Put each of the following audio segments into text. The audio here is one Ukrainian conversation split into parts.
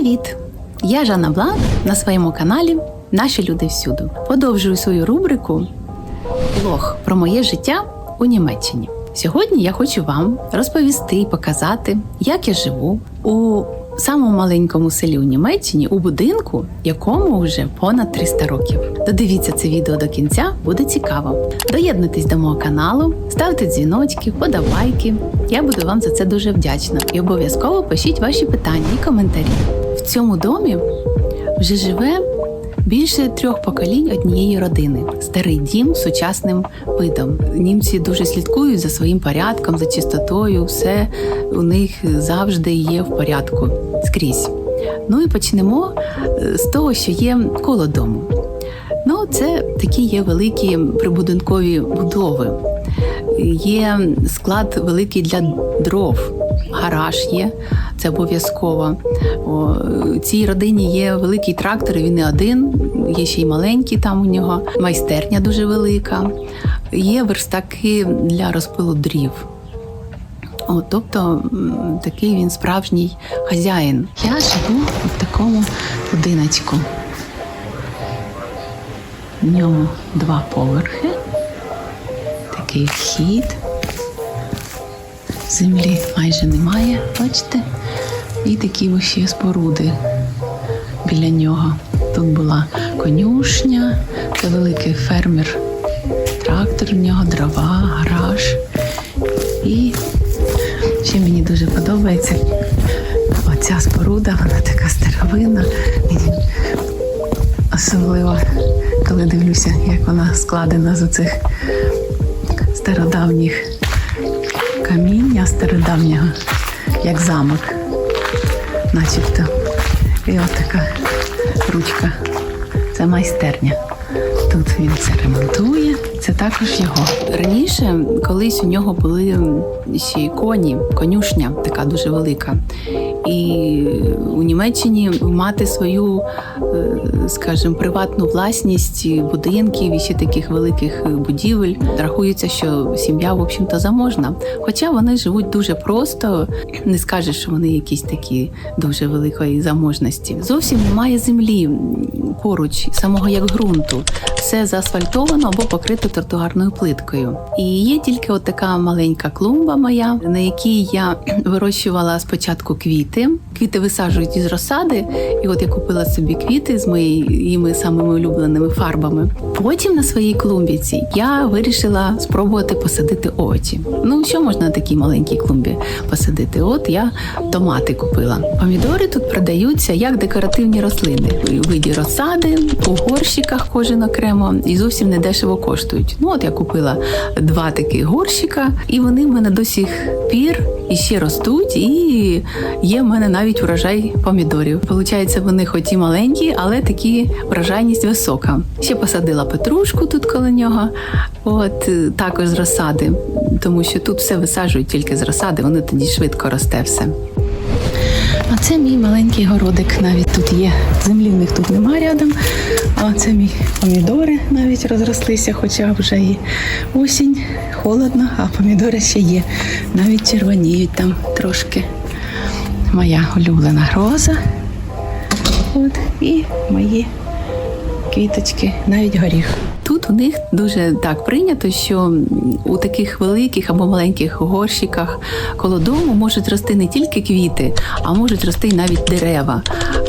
Привіт! Я Жанна Блан на своєму каналі Наші люди всюду. Продовжую свою рубрику Блог про моє життя у Німеччині. Сьогодні я хочу вам розповісти і показати, як я живу у самому маленькому селі у Німеччині у будинку, якому вже понад 300 років. Додивіться це відео до кінця, буде цікаво. Доєднуйтесь до мого каналу, ставте дзвіночки, подавайки. Я буду вам за це дуже вдячна. І обов'язково пишіть ваші питання і коментарі. Цьому домі вже живе більше трьох поколінь однієї родини. Старий дім з сучасним видом. Німці дуже слідкують за своїм порядком, за чистотою. Все у них завжди є в порядку скрізь. Ну і почнемо е, з того, що є коло дому. Ну, це такі є великі прибудинкові будови. Є склад великий для дров, гараж є, це обов'язково. О, цій родині є великий трактор, він не один, є ще й маленький там у нього, майстерня дуже велика, є верстаки для розпилу дрів. О, тобто такий він справжній хазяїн. Я живу в такому будиночку. В ньому два поверхи, такий вхід. Землі майже немає, бачите? І такі ще споруди біля нього. Тут була конюшня, це великий фермер, трактор в нього, дрова, гараж. І ще мені дуже подобається оця споруда, вона така старовинна. Особливо, коли дивлюся, як вона складена з оцих стародавніх каміння стародавнього, як замок, начебто. І от така ручка. Це майстерня. Тут він це ремонтує. Це також його. Раніше колись у нього були ще й коні, конюшня така дуже велика. І у Німеччині мати свою, е, скажімо, приватну власність будинків і ще таких великих будівель рахується, що сім'я, в общем-то, заможна. Хоча вони живуть дуже просто, не скажеш, що вони якісь такі дуже великої заможності. Зовсім немає землі поруч, самого як ґрунту. Все заасфальтовано або покрито тротуарною плиткою. І є тільки от така маленька клумба моя, на якій я вирощувала спочатку квіти. Квіти висаджують із розсади, і от я купила собі квіти з моїми самими улюбленими фарбами. Потім на своїй клумбі цій я вирішила спробувати посадити овочі. Ну що можна на такій маленькій клумбі посадити? От я томати купила. Помідори тут продаються як декоративні рослини у виді розсади, у горщиках кожен окремо і зовсім не дешево коштують. Ну от я купила два таких горщика, і вони в мене до сих пір іще ростуть, і є в мене навіть урожай помідорів. Получається, вони хоч і маленькі, але такі врожайність висока. Ще посадила петрушку тут коло нього, от е, також з розсади, тому що тут все висаджують тільки з розсади, вони тоді швидко росте все. А це мій маленький городик навіть тут є. Землі в них тут нема рядом. А це мій помідори навіть розрослися, хоча вже і осінь, холодно, а помідори ще є. Навіть червоніють там трошки. Моя улюблена роза. От, і мої квіточки, навіть горіх. Тут у них дуже так прийнято, що у таких великих або маленьких горщиках коло дому можуть рости не тільки квіти, а можуть рости навіть дерева.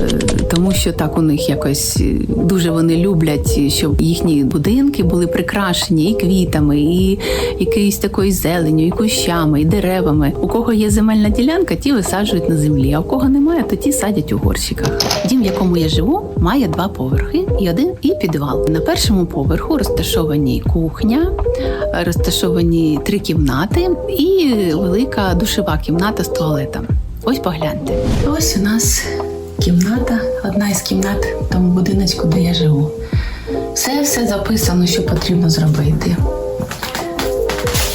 Е, Тому що так у них якось е, дуже вони люблять, щоб їхні будинки були прикрашені і квітами, і якоюсь такою зеленю, і кущами, і деревами. У кого є земельна ділянка, ті висаджують на землі, а у кого немає, то ті садять у горщиках. Дім, в якому я живу, має два поверхи і один і підвал. На першому поверху розташовані кухня, розташовані три кімнати і велика душова кімната з туалетом. Ось погляньте. Ось у нас кімната, одна із кімнат в тому будиночку, де я живу. Все все записано, що потрібно зробити.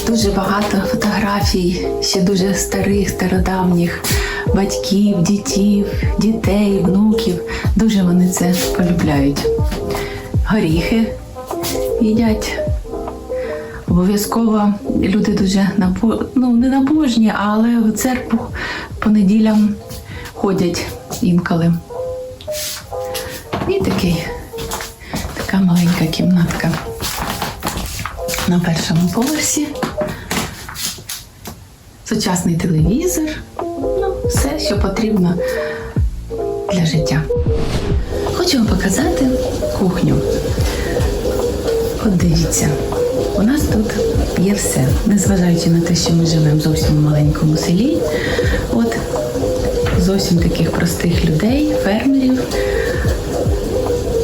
Дуже багато фотографій, ще дуже старих, стародавніх батьків, дітів, дітей, внуків. Дуже вони це полюбляють. Горіхи їдять. Обов'язково люди дуже набо... ну, не набожні, але в церкву по неділям ходять інколи. І такий, така маленька кімнатка на першому поверсі. Сучасний телевізор. Ну, все, що потрібно для життя. Хочу вам показати кухню. От дивіться, у нас тут є все. Незважаючи на те, що ми живемо зовсім в маленькому селі, от зовсім таких простих людей, фермерів.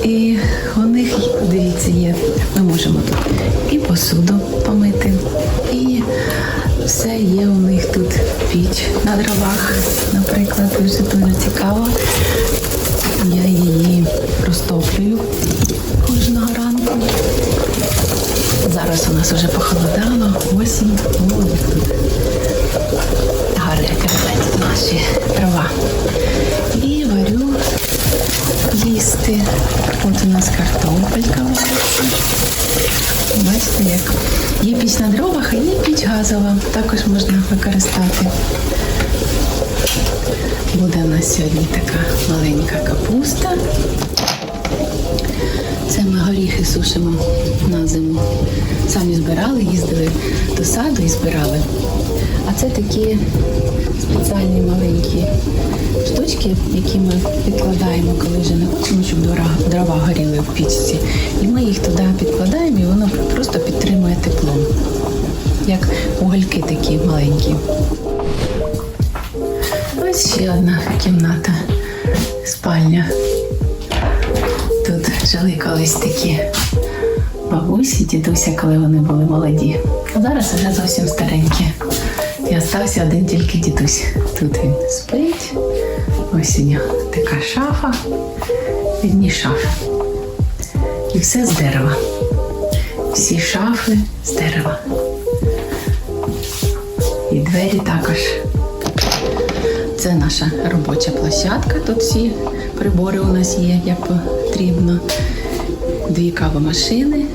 І у них, дивіться, є, ми можемо тут і посуду помити, і все є у них тут піч на дровах, наприклад, дуже дуже цікаво. Газова. Також можна використати. Буде у нас сьогодні така маленька капуста. Це ми горіхи сушимо на зиму. Самі збирали, їздили до саду і збирали. А це такі спеціальні маленькі штучки, які ми підкладаємо, коли вже не хочемо, щоб дрова горіли в пічці. І ми їх туди підкладаємо, і воно просто підтримує тепло. Як угольки такі маленькі. Ось ще одна кімната, спальня. Тут жили колись такі бабусі, дідуся, коли вони були молоді. А зараз вже зовсім старенькі. І остався один тільки дідусь. Тут він спить. Ось у нього така шафа, одні шафи. І все з дерева. Всі шафи з дерева. Двері також. Це наша робоча площадка. Тут всі прибори у нас є, як потрібно. Дві кавомашини,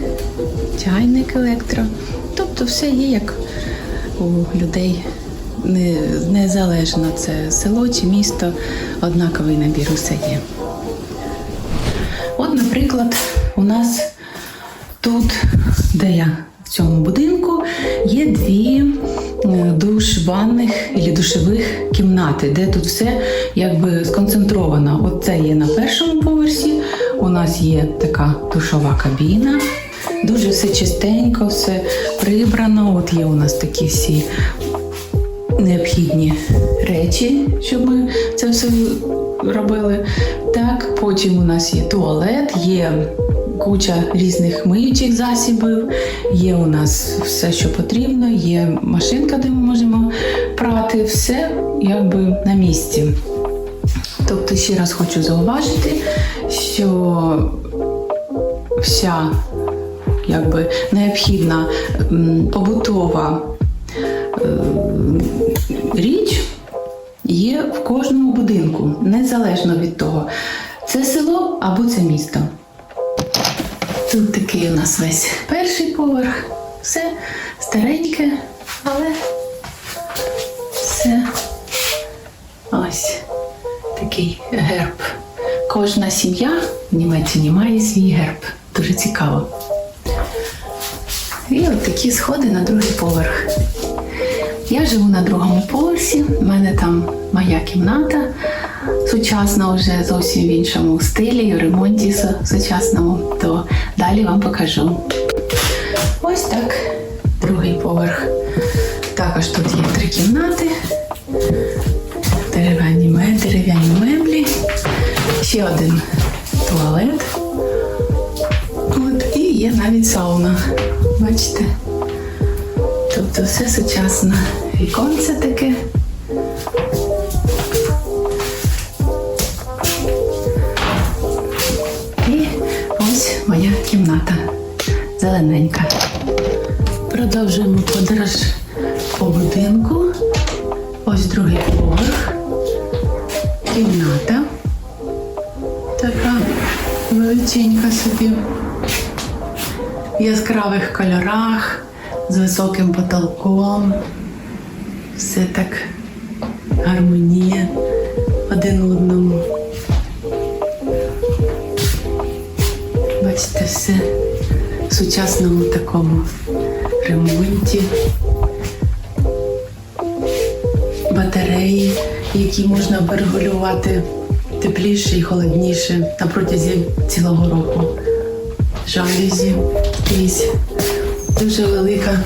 чайник електро. Тобто все є як у людей. Не- Незалежно це село чи місто, однаковий набір усе є. От, наприклад, у нас тут, де я в цьому будинку, є дві е, душ ванних і душових кімнати, де тут все якби сконцентровано. От це є на першому поверсі. У нас є така душова кабіна. Дуже все чистенько, все прибрано. От є у нас такі всі необхідні речі, щоб ми це все робили. Так, потім у нас є туалет, є куча різних миючих засобів, є у нас все, що потрібно, є машинка, де ми можемо прати, все якби на місці. Тобто, ще раз хочу зауважити, що вся якби необхідна побутова річ є в кожному будинку, незалежно від того, це село або це місто. Тут такий у нас весь перший поверх, все стареньке, але все ось такий герб. Кожна сім'я в Німеччині має свій герб. Дуже цікаво. І от такі сходи на другий поверх. Я живу на другому поверсі, в мене там моя кімната сучасна, вже зовсім в іншому стилі, в ремонті сучасному, то далі вам покажу. Ось так, другий поверх. Також тут є три кімнати, дерев'яні дерев'яні меблі, ще один туалет. От, і є навіть сауна. Бачите? Тобто все сучасне. Віконце таке. Зелененька. Продовжуємо подорож по будинку. Ось другий поверх. Кімната. Така величенька собі в яскравих кольорах, з високим потолком. Все так гармоніє. Один одному. Бачите, все сучасному такому ремонті. Батареї, які можна перегулювати тепліше і холодніше на протязі цілого року. Жалюзі скрізь. Дуже велика,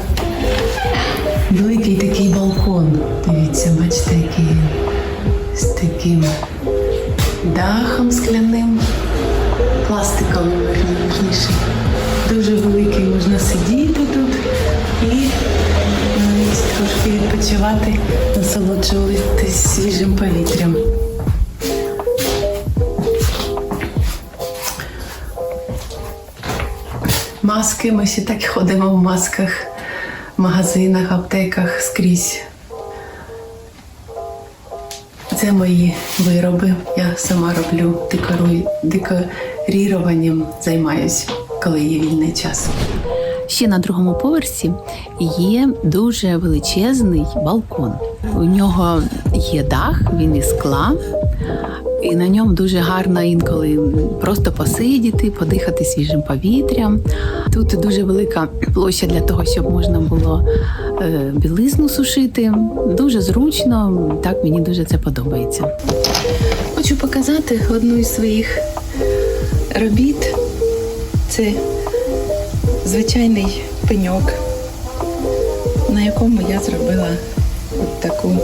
великий такий балкон. Дивіться, бачите, який він з таким дахом скляним, пластиковим верніше. Відпочивати, насолоджуватись свіжим повітрям. Маски, ми всі так ходимо в масках, в магазинах, аптеках скрізь. Це мої вироби. Я сама роблю декорую, декоріруванням займаюсь, коли є вільний час. Ще на другому поверсі є дуже величезний балкон. У нього є дах, він із скла, і на ньому дуже гарно інколи просто посидіти, подихати свіжим повітрям. Тут дуже велика площа для того, щоб можна було е, білизну сушити. Дуже зручно, так мені дуже це подобається. Хочу показати одну із своїх робіт. Це звичайний пеньок, на якому я зробила таку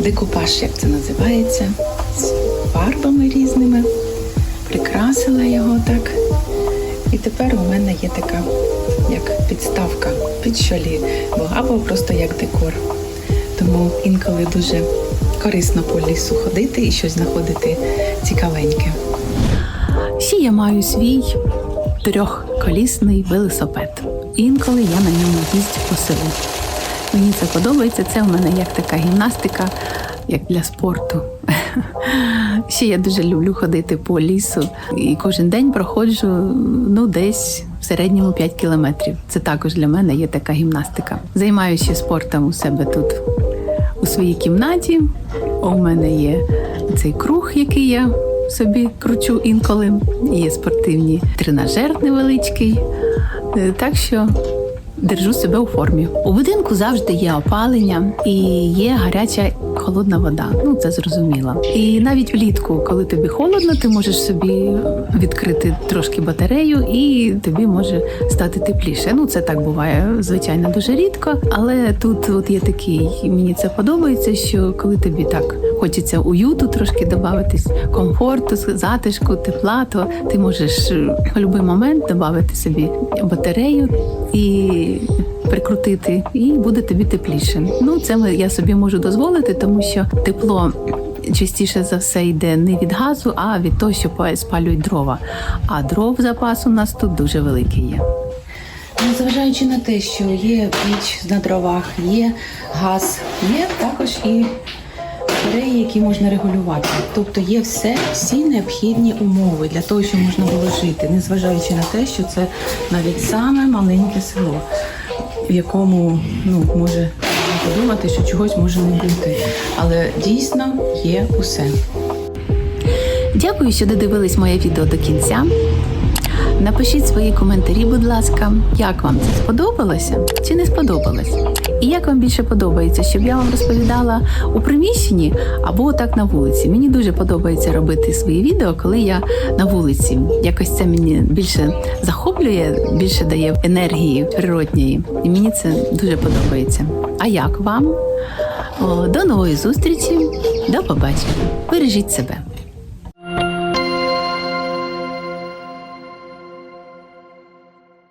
декупаж, як це називається, з фарбами різними. Прикрасила його так. І тепер у мене є така як підставка під щолі, бо або просто як декор. Тому інколи дуже корисно по лісу ходити і щось знаходити цікавеньке. Ще я маю свій трьохколісний велосипед. Інколи я на ньому їздю по селу. Мені це подобається. Це у мене як така гімнастика, як для спорту. Ще я дуже люблю ходити по лісу і кожен день проходжу ну десь в середньому 5 кілометрів. Це також для мене є така гімнастика. Займаюся спортом у себе тут у своїй кімнаті. У мене є цей круг, який я собі кручу інколи. Є спортивні тренажер невеличкий. Е, Так що держу себе у формі. У будинку завжди є опалення і є гаряча холодна вода. Ну це зрозуміло. І навіть влітку, коли тобі холодно, ти можеш собі відкрити трошки батарею, і тобі може стати тепліше. Ну це так буває, звичайно, дуже рідко. Але тут от є такий, мені це подобається, що коли тобі так хочеться уюту трошки додатись, комфорту, затишку, тепла, то ти можеш е, в будь-який момент додати собі батарею і прикрутити, і буде тобі тепліше. Ну, це я собі можу дозволити, тому що тепло. Частіше за все йде не від газу, а від того, що спалюють дрова. А дров запас у нас тут дуже великий є. Незважаючи на те, що є піч на дровах, є газ, є також і батареї, які можна регулювати. Тобто є все, всі необхідні умови для того, щоб можна було жити, незважаючи на те, що це навіть саме маленьке село, в якому ну, може подумати, що чогось може не бути. Але дійсно є усе. Дякую, що додивились моє відео до кінця. Напишіть свої коментарі, будь ласка, як вам це сподобалося чи не сподобалось? І як вам більше подобається, щоб я вам розповідала у приміщенні або так на вулиці. Мені дуже подобається робити свої відео, коли я на вулиці. Якось це мені більше захоплює, більше дає енергії природньої. І мені це дуже подобається. А як вам? До нової зустрічі, до побачення. Бережіть себе.